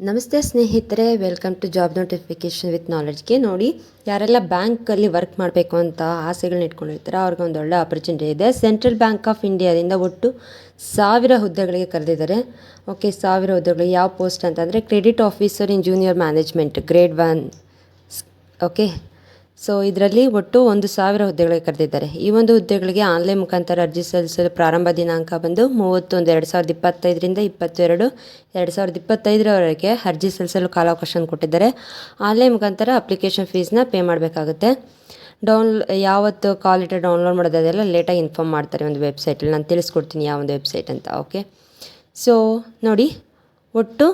ನಮಸ್ತೆ ಸ್ನೇಹಿತರೆ welcome to job notification with ನಾಲೆಡ್ಜ್ಗೆ ನೋಡಿ, ಯಾರೆಲ್ಲ ಬ್ಯಾಂಕಲ್ಲಿ ವರ್ಕ್ ಮಾಡಬೇಕು ಅಂತ ಆಸೆಗಳನ್ನ ಇಟ್ಕೊಂಡಿರ್ತಾರೆ ಅವ್ರಿಗೆ ಒಂದು ಒಳ್ಳೆ ಆಪರ್ಚುನಿಟಿ ಇದೆ. ಸೆಂಟ್ರಲ್ ಬ್ಯಾಂಕ್ ಆಫ್ ಇಂಡಿಯಾದಿಂದ ಒಟ್ಟು ಸಾವಿರ ಹುದ್ದೆಗಳಿಗೆ ಕರೆದಿದ್ದಾರೆ. ಓಕೆ ಸಾವಿರ ಹುದ್ದೆಗಳು ಯಾವ ಪೋಸ್ಟ್ ಅಂತಂದರೆ credit officer in junior management grade one okay so ಇದರಲ್ಲಿ ಒಟ್ಟು ಒಂದು ಸಾವಿರ ಹುದ್ದೆಗಳಿಗೆ ಕರೆದಿದ್ದಾರೆ. ಈ ಒಂದು ಹುದ್ದೆಗಳಿಗೆ ಆನ್ಲೈನ್ ಮುಖಾಂತರ ಅರ್ಜಿ ಸಲ್ಲಿಸಲು ಪ್ರಾರಂಭ ದಿನಾಂಕ ಬಂದು ಮೂವತ್ತೊಂದು, ಎರಡು ಸಾವಿರದ ಇಪ್ಪತ್ತೈದರಿಂದ ಇಪ್ಪತ್ತೆರಡು, ಎರಡು ಸಾವಿರದ ಇಪ್ಪತ್ತೈದರವರೆಗೆ ಅರ್ಜಿ ಸಲ್ಲಿಸಲು ಕಾಲಾವಕಾಶ ಕೊಟ್ಟಿದ್ದಾರೆ. ಆನ್ಲೈನ್ ಮುಖಾಂತರ ಅಪ್ಲಿಕೇಶನ್ ಫೀಸ್ನ ಪೇ ಮಾಡಬೇಕಾಗುತ್ತೆ. ಡೌನ್, ಯಾವತ್ತು ಕಾಲ್ ಲೆಟರ್ ಡೌನ್ಲೋಡ್ ಮಾಡೋದೆಲ್ಲ ಲೇಟಾಗಿ ಇನ್ಫಾರ್ಮ್ ಮಾಡ್ತಾರೆ ಒಂದು ವೆಬ್ಸೈಟಲ್ಲಿ. ನಾನು ತಿಳಿಸ್ಕೊಡ್ತೀನಿ ಯಾವ ಒಂದು ವೆಬ್ಸೈಟ್ ಅಂತ, ಓಕೆ? ಸೊ ನೋಡಿ, ಒಟ್ಟು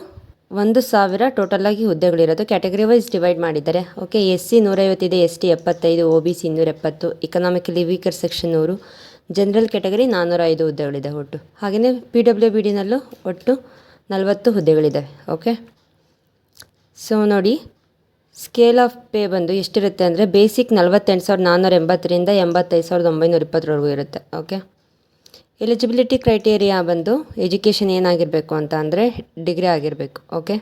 ಒಂದು ಸಾವಿರ ಟೋಟಲಾಗಿ ಹುದ್ದೆಗಳಿರೋದು ಕ್ಯಾಟಗರಿ ವೈಸ್ ಡಿವೈಡ್ ಮಾಡಿದ್ದಾರೆ. ಓಕೆ ಎಸ್ ಸಿ ನೂರೈವತ್ತಿದೆ ಎಸ್ ಟಿ ಎಪ್ಪತ್ತೈದು ಒ ಬಿ ಸಿ ಇನ್ನೂರ ಎಪ್ಪತ್ತು ಇಕನಾಮಿಕಲಿ ವೀಕರ್ ಸೆಕ್ಷನ್ ನೂರು. ಜನರಲ್ ಕ್ಯಾಟಗರಿ ನಾನ್ನೂರ ಐದು ಹುದ್ದೆಗಳಿದೆ ಒಟ್ಟು. ಹಾಗೆಯೇ ಪಿ ಡಬ್ಲ್ಯೂ ಬಿ ಡಿನಲ್ಲೂ ಒಟ್ಟು ನಲವತ್ತು ಹುದ್ದೆಗಳಿದೆ ಓಕೆ ಸೊ ನೋಡಿ ಸ್ಕೇಲ್ ಆಫ್ ಪೇ ಬಂದು ಎಷ್ಟಿರುತ್ತೆ ಅಂದರೆ ಬೇಸಿಕ್ ನಲವತ್ತೆಂಟು ಸಾವಿರದ ನಾನ್ನೂರ ಎಂಬತ್ತರಿಂದ ಎಂಬತ್ತೈದು ಸಾವಿರದ ಒಂಬೈನೂರ ಇಪ್ಪತ್ತರವರೆಗೂ ಇರುತ್ತೆ. ಓಕೆ ಎಲಿಜಿಬಿಲಿಟಿ ಕ್ರೈಟೇರಿಯಾ ಬಂದು ಎಜುಕೇಷನ್ ಏನಾಗಿರಬೇಕು ಅಂತ ಅಂದರೆ ಡಿಗ್ರಿ ಆಗಿರಬೇಕು ಓಕೆ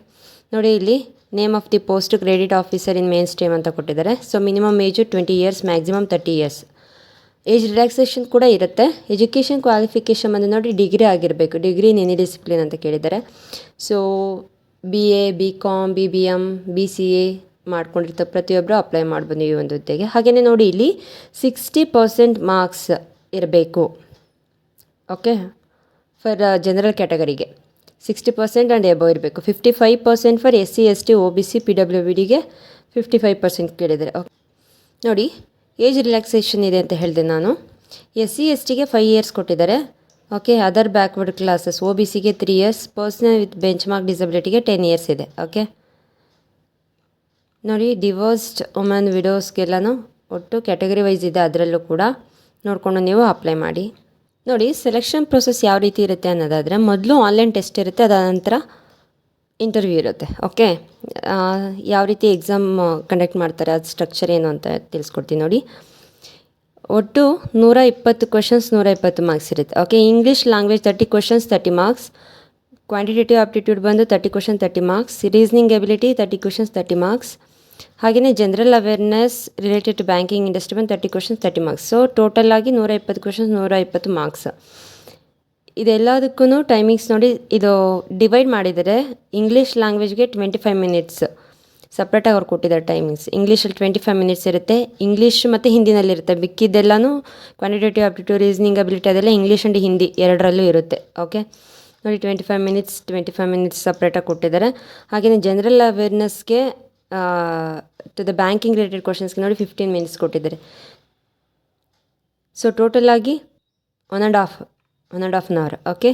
ನೋಡಿ ಇಲ್ಲಿ name of the post credit officer in main stream ಅಂತ ಕೊಟ್ಟಿದ್ದಾರೆ. So minimum age twenty years maximum thirty years age relaxation ಕೂಡ ಇರುತ್ತೆ. ಎಜುಕೇಷನ್ ಕ್ವಾಲಿಫಿಕೇಷನ್ ಬಂದು ನೋಡಿ ಡಿಗ್ರಿ ಆಗಿರಬೇಕು. ಡಿಗ್ರಿ ಇನ್ ಎನಿ ಡಿಸಿಪ್ಲಿನ್ ಅಂತ ಕೇಳಿದ್ದಾರೆ. So B A B com B B M B C A ಮಾಡ್ಕೊಂಡಿರ್ತ ಪ್ರತಿಯೊಬ್ಬರು ಅಪ್ಲೈ ಮಾಡ್ಬೋದು ಈ ಒಂದು ಹುದ್ದೆಗೆ. ಹಾಗೆಯೇ ನೋಡಿ ಇಲ್ಲಿ ಸಿಕ್ಸ್ಟಿ ಪರ್ಸೆಂಟ್ ಮಾರ್ಕ್ಸ್ ಇರಬೇಕು. ಓಕೆ ಫಾರ್ ಜನರಲ್ ಕ್ಯಾಟಗರಿಗೆ ಸಿಕ್ಸ್ಟಿ ಪರ್ಸೆಂಟ್ ಆ್ಯಂಡ್ ಎಬೋ ಇರಬೇಕು. Fifty five percent for S C S T O B C P W B ಡಿಗೆ ಫಿಫ್ಟಿ ಫೈವ್ ಪರ್ಸೆಂಟ್ ಕೇಳಿದರೆ. ಓಕೆ ನೋಡಿ ಏಜ್ ರಿಲ್ಯಾಕ್ಸೇಷನ್ ಇದೆ ಅಂತ ಹೇಳಿದೆ ನಾನು. ಎಸ್ ಸಿ ಎಸ್ ಟಿಗೆ ಫೈವ್ ಇಯರ್ಸ್ ಕೊಟ್ಟಿದ್ದಾರೆ. Okay other backward classes O B ಸಿಗೆ three years personal with bench mark ಡಿಸಬಿಲಿಟಿಗೆ ten years ಇದೆ. ಓಕೆ ನೋಡಿ ಡಿವೋರ್ಸ್ಡ್ ವುಮೆನ್ ವಿಡೋಸ್ಗೆಲ್ಲನೂ ಒಟ್ಟು ಕ್ಯಾಟಗರಿ ವೈಸ್ ಇದೆ. ಅದರಲ್ಲೂ ಕೂಡ ನೋಡಿಕೊಂಡು ನೀವು ಅಪ್ಲೈ ಮಾಡಿ. ನೋಡಿ ಸೆಲೆಕ್ಷನ್ ಪ್ರೊಸೆಸ್ ಯಾವ ರೀತಿ ಇರುತ್ತೆ ಅನ್ನೋದಾದರೆ, ಮೊದಲು ಆನ್ಲೈನ್ ಟೆಸ್ಟ್ ಇರುತ್ತೆ, ಅದಾದ ನಂತರ ಇಂಟರ್ವ್ಯೂ ಇರುತ್ತೆ ಓಕೆ ಯಾವ ರೀತಿ ಎಕ್ಸಾಮ್ ಕಂಡಕ್ಟ್ ಮಾಡ್ತಾರೆ, ಅದು ಸ್ಟ್ರಕ್ಚರ್ ಏನು ಅಂತ ತಿಳಿಸ್ಕೊಡ್ತೀನಿ ನೋಡಿ. ಒಟ್ಟು ನೂರ ಇಪ್ಪತ್ತು ಕ್ವಶನ್ಸ್ ನೂರ ಇಪ್ಪತ್ತು ಮಾರ್ಕ್ಸ್ ಇರುತ್ತೆ okay English language thirty questions thirty marks quantitative aptitude ಬಂದು thirty question thirty marks reasoning ability thirty questions thirty marks ಹಾಗೆಯೇ general awareness related to banking industry ಬಂದು thirty questions thirty marks so total ಆಗಿ ನೂರ ಇಪ್ಪತ್ತು questions ನೂರ ಇಪ್ಪತ್ತು marks ಇದೆಲ್ಲದಕ್ಕೂ timings ನೋಡಿ ಇದು ಡಿವೈಡ್ ಮಾಡಿದರೆ ಇಂಗ್ಲೀಷ್ ಲ್ಯಾಂಗ್ವೇಜ್ಗೆ ಟ್ವೆಂಟಿ ಫೈವ್ ಮಿನಿಟ್ಸ್ ಸಪ್ರೇಟಾಗಿ ಅವ್ರು ಕೊಟ್ಟಿದ್ದಾರೆ ಟೈಮಿಂಗ್ಸ್ ಇಂಗ್ಲೀಷಲ್ಲಿ ಟ್ವೆಂಟಿ ಫೈವ್ ಮಿನಿಟ್ಸ್ ಇರುತ್ತೆ ಇಂಗ್ಲೀಷ್ ಮತ್ತು ಹಿಂದಿನಲ್ಲಿರುತ್ತೆ ಬಿಕ್ಕಿದ್ದೆಲ್ಲೂ ಕ್ವಾಂಟಿಟೇಟಿವ್ ಆಪ್ಟಿಟ್ಯೂಡ್ ರೀಸನಿಂಗ್ ಅಬಿಲಿಟಿ ಅದೆಲ್ಲ ಇಂಗ್ಲೀಷ್ ಆ್ಯಂಡ್ ಹಿಂದಿ ಎರಡರಲ್ಲೂ ಇರುತ್ತೆ ಓಕೆ ನೋಡಿ twenty five minutes twenty five minutes ಸಪ್ರೇಟಾಗಿ ಕೊಟ್ಟಿದ್ದಾರೆ. ಹಾಗೆಯೇ ಜನರಲ್ ಅವೇರ್ನೆಸ್ಗೆ ಟು ದ ಬ್ಯಾಂಕಿಂಗ್ ರಿಲೇಟೆಡ್ ಕ್ವಶನ್ಸ್ಗೆ ನೋಡಿ ಫಿಫ್ಟೀನ್ ಮಿನಿಟ್ಸ್ ಕೊಟ್ಟಿದ್ದಾರೆ. ಸೊ ಟೋಟಲ್ ಆಗಿ one and half one and half an hour okay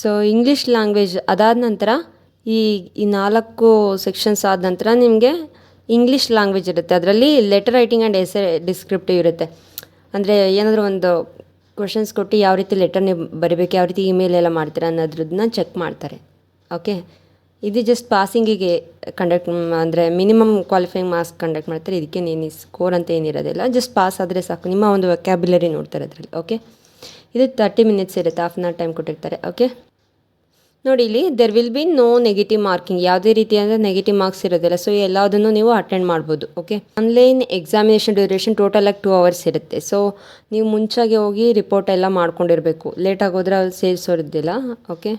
so English language ಅದಾದ ನಂತರ ಈ ಈ ನಾಲ್ಕು ಸೆಕ್ಷನ್ಸ್ ಆದ ನಂತರ ನಿಮಗೆ ಇಂಗ್ಲೀಷ್ ಲ್ಯಾಂಗ್ವೇಜ್ ಇರುತ್ತೆ. ಅದರಲ್ಲಿ letter writing and essay descriptive ಇರುತ್ತೆ. ಅಂದರೆ ಏನಾದರೂ ಒಂದು ಕ್ವಶನ್ಸ್ ಕೊಟ್ಟು ಯಾವ ರೀತಿ ಲೆಟರ್ ನೀವು ಬರಿಬೇಕು, ಯಾವ ರೀತಿ ಇಮೇಲ್ ಎಲ್ಲ ಮಾಡ್ತೀರಾ ಅನ್ನೋದ್ರದನ್ನ ಚೆಕ್ ಮಾಡ್ತಾರೆ ಓಕೆ ಇದು ಜಸ್ಟ್ ಪಾಸಿಂಗಿಗೆ ಕಂಡಕ್ಟ್ ಅಂದರೆ ಮಿನಿಮಮ್ ಕ್ವಾಲಿಫೈಯಿಂಗ್ ಮಾರ್ಕ್ಸ್ ಕಂಡಕ್ಟ್ ಮಾಡ್ತಾರೆ. ಇದಕ್ಕೆ ನೀನು ಸ್ಕೋರ್ ಅಂತ ಏನಿರೋದಿಲ್ಲ ಜಸ್ಟ್ ಪಾಸ್ ಆದರೆ ಸಾಕು. ನಿಮ್ಮ ಒಂದು ವೆಕ್ಯಾಬ್ಯುಲರಿ ನೋಡ್ತಾರೆ ಅದರಲ್ಲಿ ಓಕೆ ಇದು ತರ್ಟಿ ಮಿನಿಟ್ಸ್ ಇರುತ್ತೆ. ಹಾಫ್ ಆನ್ ಅವರ್ ಟೈಮ್ ಕೊಟ್ಟಿರ್ತಾರೆ ಓಕೆ ನೋಡಿ, ಇಲ್ಲಿ there will be no negative marking ಯಾವುದೇ ರೀತಿಯಾದ ನೆಗೆಟಿವ್ ಮಾರ್ಕ್ಸ್ ಇರೋದಿಲ್ಲ. ಸೊ ಎಲ್ಲದನ್ನು ನೀವು ಅಟೆಂಡ್ ಮಾಡ್ಬೋದು okay online examination duration total ಆಗಿ ಟೂ ಅವರ್ಸ್ ಇರುತ್ತೆ. ಸೊ ನೀವು ಮುಂಚಾಗೆ ಹೋಗಿ ರಿಪೋರ್ಟ್ ಎಲ್ಲ ಮಾಡ್ಕೊಂಡಿರಬೇಕು. ಲೇಟಾಗಿ ಹೋದ್ರೆ ಅಲ್ಲಿ ಸೇರಿಸೋದಿಲ್ಲ ಓಕೆ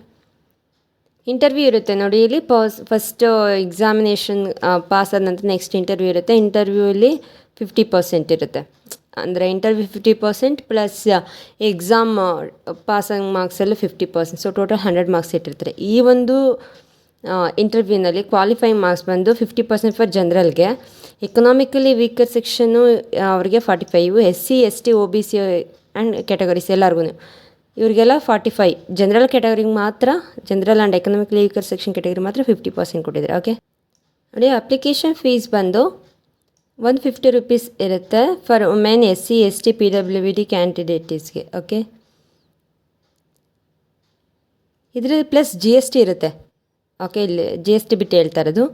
ಇಂಟರ್ವ್ಯೂ ಇರುತ್ತೆ ನೋಡಿ, ಇಲ್ಲಿ ಪಸ್ ಫಸ್ಟ್ ಎಕ್ಸಾಮಿನೇಷನ್ ಪಾಸ್ ಆದ ನಂತರ ನೆಕ್ಸ್ಟ್ ಇಂಟರ್ವ್ಯೂ ಇರುತ್ತೆ. ಇಂಟರ್ವ್ಯೂಲಿ ಫಿಫ್ಟಿ ಪರ್ಸೆಂಟ್ ಇರುತ್ತೆ. ಅಂದರೆ interview fifty percent plus exam ಪಾಸಾಗಿ ಮಾರ್ಕ್ಸಲ್ಲೂ fifty percent so total hundred marks ಇಟ್ಟಿರ್ತಾರೆ. ಈ ಒಂದು ಇಂಟರ್ವ್ಯೂನಲ್ಲಿ ಕ್ವಾಲಿಫೈಯಿಂಗ್ ಮಾರ್ಕ್ಸ್ ಬಂದು ಫಿಫ್ಟಿ ಪರ್ಸೆಂಟ್ ಫಾರ್ ಜನರಲ್ಗೆ ಎಕನಾಮಿಕಲಿ ವೀಕರ್ ಸೆಕ್ಷನ್ನು ಅವರಿಗೆ forty five S C S T O B C and categories ಎಲ್ಲರಿಗೂ ಇವರಿಗೆಲ್ಲ ಫಾರ್ಟಿ ಫೈ ಜನರಲ್ ಕ್ಯಾಟಗರಿಗೆ ಮಾತ್ರ general and economically weaker section category ಮಾತ್ರ ಫಿಫ್ಟಿ ಪರ್ಸೆಂಟ್ ಕೊಟ್ಟಿದ್ದಾರೆ ಓಕೆ ನೋಡಿ ಅಪ್ಲಿಕೇಶನ್ ಫೀಸ್ ಬಂದು ಒನ್ ಫಿಫ್ಟಿ ರುಪೀಸ್ ಇರುತ್ತೆ for women S C S T P W V D ಕ್ಯಾಂಡಿಡೇಟಿಸ್ಗೆ okay ಇದರಲ್ಲಿ ಪ್ಲಸ್ ಜಿ ಎಸ್ ಟಿ ಇರುತ್ತೆ okay ಇಲ್ಲಿ ಜಿ ಎಸ್ ಟಿ ಬಿಟ್ಟು ಹೇಳ್ತಾ ಇರೋದು.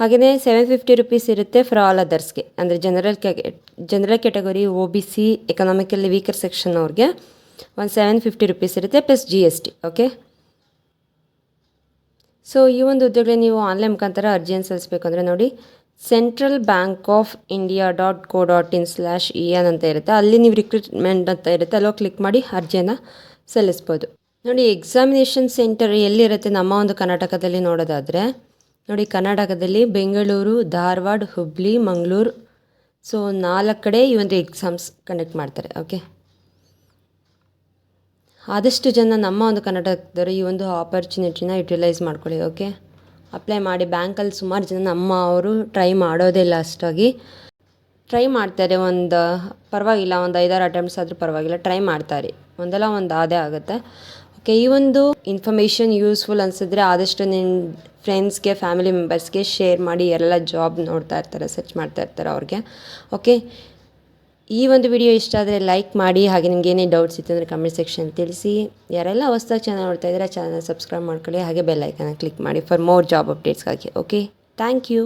ಹಾಗೆಯೇ ಸೆವೆನ್ ಫಿಫ್ಟಿ ರುಪೀಸ್ ಇರುತ್ತೆ ಫಾರ್ ಆಲ್ ಅದರ್ಸ್ಗೆ ಅಂದರೆ general ca general category O B C economically weaker section ಅವ್ರಿಗೆ ಒಂದು ಸೆವೆನ್ ಫಿಫ್ಟಿ ರುಪೀಸ್ ಇರುತ್ತೆ plus G S T okay so ಈ ಒಂದು ಉದ್ಯೋಗಗಳಿಗೆ ನೀವು ಆನ್ಲೈನ್ ಮುಖಾಂತರ ಅರ್ಜಿಯನ್ನು ಸಲ್ಲಿಸಬೇಕು ಅಂದರೆ ನೋಡಿ Central Bank of India dot co dot in slash E N ಅಂತ ಇರುತ್ತೆ. ಅಲ್ಲಿ ನೀವು ರಿಕ್ರೂಟ್ಮೆಂಟ್ ಅಂತ ಇರುತ್ತೆ. ಅಲ್ಲೋ ಕ್ಲಿಕ್ ಮಾಡಿ ಅರ್ಜಿಯನ್ನು ಸಲ್ಲಿಸ್ಬೋದು. ನೋಡಿ ಎಕ್ಸಾಮಿನೇಷನ್ ಸೆಂಟರ್ ಎಲ್ಲಿರುತ್ತೆ ನಮ್ಮ ಒಂದು ಕರ್ನಾಟಕದಲ್ಲಿ ನೋಡೋದಾದರೆ, ನೋಡಿ ಕರ್ನಾಟಕದಲ್ಲಿ ಬೆಂಗಳೂರು, ಧಾರವಾಡ ಹುಬ್ಬಳ್ಳಿ ಮಂಗಳೂರು ಸೊ ನಾಲ್ಕು ಕಡೆ ಈ ಒಂದು ಎಕ್ಸಾಮ್ಸ್ ಕಂಡಕ್ಟ್ ಮಾಡ್ತಾರೆ ಓಕೆ ಆದಷ್ಟು ಜನ ನಮ್ಮ ಒಂದು ಕರ್ನಾಟಕದವರು ಈ ಒಂದು ಆಪರ್ಚುನಿಟಿನ ಯುಟಿಲೈಸ್ ಮಾಡ್ಕೊಳ್ಳಿ ಓಕೆ ಅಪ್ಲೈ ಮಾಡಿ ಬ್ಯಾಂಕಲ್ಲಿ ಸುಮಾರು ಜನ ನಮ್ಮ ಅವರು ಟ್ರೈ ಮಾಡೋದೇ ಇಲ್ಲ ಅಷ್ಟಾಗಿ. ಟ್ರೈ ಮಾಡ್ತಾರೆ ಒಂದು, ಪರವಾಗಿಲ್ಲ, ಒಂದು ಐದಾರು ಅಟೆಂಪ್ಟ್ಸ್ ಆದರೂ ಪರವಾಗಿಲ್ಲ ಟ್ರೈ ಮಾಡ್ತಾರೆ. ಒಂದಲ್ಲ ಒಂದು ಆದೇ ಆಗುತ್ತೆ. ಓಕೆ ಈ ಒಂದು ಇನ್ಫಾರ್ಮೇಷನ್ ಯೂಸ್ಫುಲ್ ಅನಿಸಿದ್ರೆ ಆದಷ್ಟು ನಿನ್ನ ಫ್ರೆಂಡ್ಸ್ಗೆ ಫ್ಯಾಮಿಲಿ ಮೆಂಬರ್ಸ್ಗೆ ಶೇರ್ ಮಾಡಿ, ಎಲ್ಲ ಜಾಬ್ ನೋಡ್ತಾ ಇರ್ತಾರೆ ಸರ್ಚ್ ಮಾಡ್ತಾ ಇರ್ತಾರೆ ಅವ್ರಿಗೆ. ಓಕೆ ಈ ಒಂದು ವಿಡಿಯೋ ಇಷ್ಟ ಆದರೆ ಲೈಕ್ ಮಾಡಿ, ಹಾಗೆ ನಿಮ್ಗೆ ಏನೇ ಡೌಟ್ಸ್ ಇತ್ತು ಅಂದರೆ ಕಮೆಂಟ್ ಸೆಕ್ಷನ್ ತಿಳಿಸಿ. ಯಾರೆಲ್ಲ ಹೊಸ್ದಾಗಿ ಚಾನಲ್ ನೋಡ್ತಾ ಇದ್ದಾರೆ ಚಾನಲ್ ಸಬ್ಸ್ಕ್ರೈಬ್ ಮಾಡ್ಕೊಳ್ಳಿ, ಹಾಗೆ ಬೆಲ್ ಐಕನ್ನ ಕ್ಲಿಕ್ ಮಾಡಿ ಫಾರ್ ಮೋರ್ ಜಾಬ್ ಅಪ್ಡೇಟ್ಸ್ಗಾಗಿ ಓಕೆ ಥ್ಯಾಂಕ್ ಯು